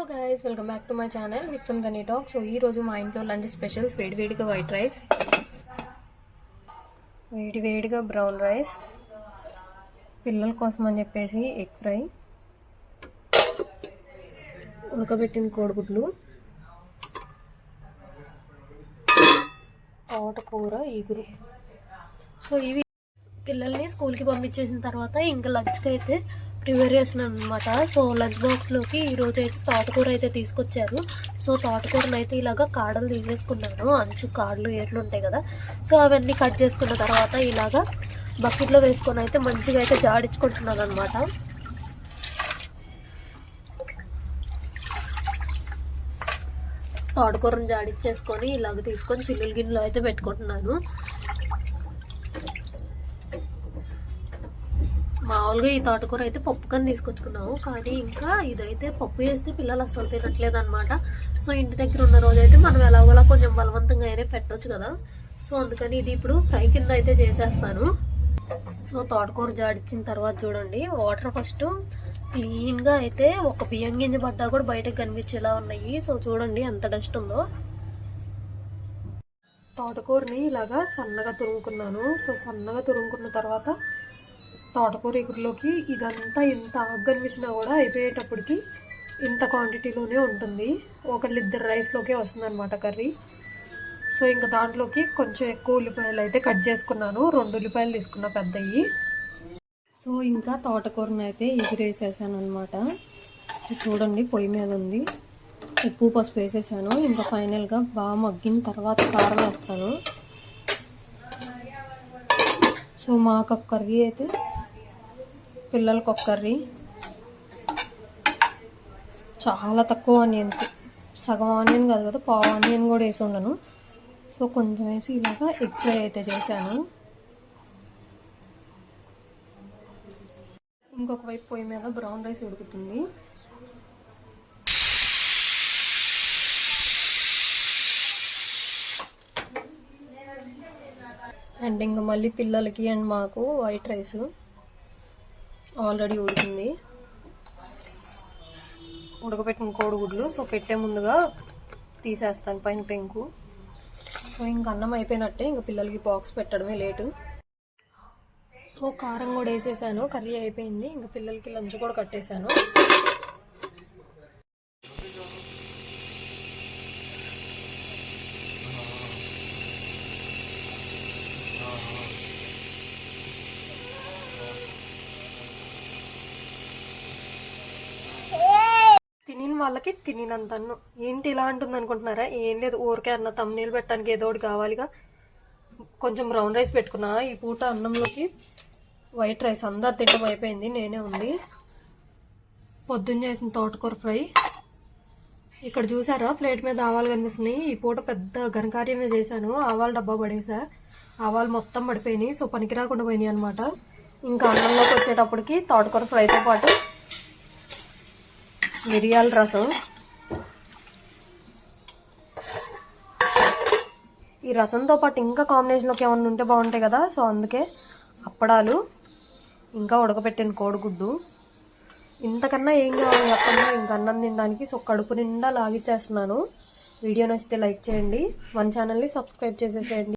Hello guys welcome back to my channel Vikram Dhani talk so ఈ రోజు మా ఇంట్లో లంచ్ స్పెషల్స్ వేడి వేడిగా వైట్ రైస్ వేడి వేడిగా బ్రౌన్ రైస్ పిల్లల కోసం అని చెప్పేసి ఎగ్ ఫ్రై ఉడకబెట్టిన కోడిగుడ్లు తోటకూర ఇగురు. సో ఇవి పిల్లల్ని స్కూల్కి పంపించేసిన తర్వాత ఇంకా లంచ్కి అయితే ప్రిపేర్ చేసిన అనమాట సో లంచ్ బాక్స్లోకి ఈరోజు అయితే తోటకూర అయితే తీసుకొచ్చారు. సో తోటకూరను అయితే ఇలాగ కాడలు తీసేసుకున్నాను. అంచు కాడలు ఏర్లు ఉంటాయి కదా. సో అవన్నీ కట్ చేసుకున్న తర్వాత ఇలాగా బకెట్లో వేసుకొని అయితే మంచిగా అయితే జాడించుకుంటున్నాను అనమాట తోటకూరను జాడించేసుకొని ఇలాగ తీసుకొని చిల్లులు గిన్నెలో అయితే పెట్టుకుంటున్నాను. మామూలుగా ఈ తోటకూర అయితే పప్పు కానీ తీసుకొచ్చుకున్నాము. కానీ ఇంకా ఇదైతే పప్పు చేస్తే పిల్లలు అసలు తినట్లేదు అనమాట సో ఇంటి దగ్గర ఉన్న రోజైతే మనం ఎలాగోలా కొంచెం బలవంతంగా అయినా పెట్టొచ్చు కదా. సో అందుకని ఇది ఇప్పుడు ఫ్రై కింద అయితే చేసేస్తాను. సో తోటకూర జాడిచ్చిన తర్వాత చూడండి వాటర్ ఫస్ట్ క్లీన్గా అయితే ఒక బియ్యం గింజ పడ్డా కూడా బయటకు కనిపించేలా ఉన్నాయి. సో చూడండి ఎంత డస్ట్ ఉందో. తోటకూరని ఇలాగా సన్నగా తురుముకున్నాను. సో సన్నగా తురుముకున్న తర్వాత తోటకూర ఎగురులోకి ఇదంతా ఇంత ఆగ్గనిపించినా కూడా అయిపోయేటప్పటికి ఇంత క్వాంటిటీలోనే ఉంటుంది. ఒకళ్ళిద్దరు రైస్లోకే వస్తుంది అనమాట కర్రీ. సో ఇంకా దాంట్లోకి కొంచెం ఎక్కువ ఉల్లిపాయలు అయితే కట్ చేసుకున్నాను. రెండు ఉల్లిపాయలు తీసుకున్న పెద్దవి సో ఇంకా తోటకూరను అయితే ఎగిరేసేసాను అనమాట చూడండి పొయ్యి మీద ఉంది. ఉప్పు పసుపు వేసేసాను. ఇంకా ఫైనల్గా బాగా మగ్గిన తర్వాత కారం వేస్తాను. సో మాకు కర్రీ అయితే పిల్లలకు ఒక కర్రీ. చాలా తక్కువ ఆనియన్స్. సగం ఆనియన్ కాదు కదా పావు ఆనియన్ కూడా వేసి ఉండను. సో కొంచెం వేసి ఇలాగా ఎగ్ ఫ్రై అయితే చేశాను. ఇంకొక వైపు పొయ్యి మీద బ్రౌన్ రైస్ ఉడుకుతుంది. అండ్ ఇంకా మళ్ళీ పిల్లలకి అండ్ మాకు వైట్ రైస్. ఆల్రెడీ ఉడికింది. ఉడకబెట్టిన కోడిగుడ్లు. సో పెట్టే ముందుగా తీసేస్తాను పైన పెంకు. సో ఇంక అన్నం అయిపోయినట్టే ఇంకా పిల్లలకి బాక్స్ పెట్టడమే లేటు. సో కారం కూడా వేసేసాను. కర్రీ అయిపోయింది. ఇంకా పిల్లలకి లంచ్ కూడా కట్టేశాను. వాళ్ళకి తినినంతను. ఏంటి ఇలా అంటుంది అనుకుంటున్నారా ఏం లేదు ఊరికే అన్న తమ్నీళ్ళు పెట్టడానికి ఏదో ఒకటి కావాలిగా. కొంచెం బ్రౌన్ రైస్ పెట్టుకున్నా. ఈ పూట అన్నంలోకి వైట్ రైస్ అందరు తింటం అయిపోయింది నేనే ఉంది. పొద్దున్న చేసిన తోటకూర ఫ్రై. ఇక్కడ చూసారా? ప్లేట్ మీద ఆవాలు కనిపిస్తున్నాయి. ఈ పూట పెద్ద ఘనకార్యమే చేశాను. ఆవాలు డబ్బా పడేసా. ఆవాలు మొత్తం పడిపోయినాయి. సో పనికి రాకుండా పోయినాయి అనమాట ఇంకా అన్నంలోకి వచ్చేటప్పటికి తోటకూర ఫ్రైతో పాటు మిరియాల రసం. ఈ రసంతో పాటు ఇంకా కాంబినేషన్లోకి ఏమన్నా ఉంటే బాగుంటాయి కదా సో అందుకే అప్పడాలు ఇంకా ఉడకబెట్టిన కోడిగుడ్డు. ఇంతకన్నా ఏం కావాలి చెప్పండి? ఇంకా అన్నం తినడానికి సో కడుపు నిండా లాగిచ్చేస్తున్నాను. వీడియో నచ్చితే లైక్ చేయండి. మన ఛానల్ని సబ్స్క్రైబ్ చేసేసేయండి.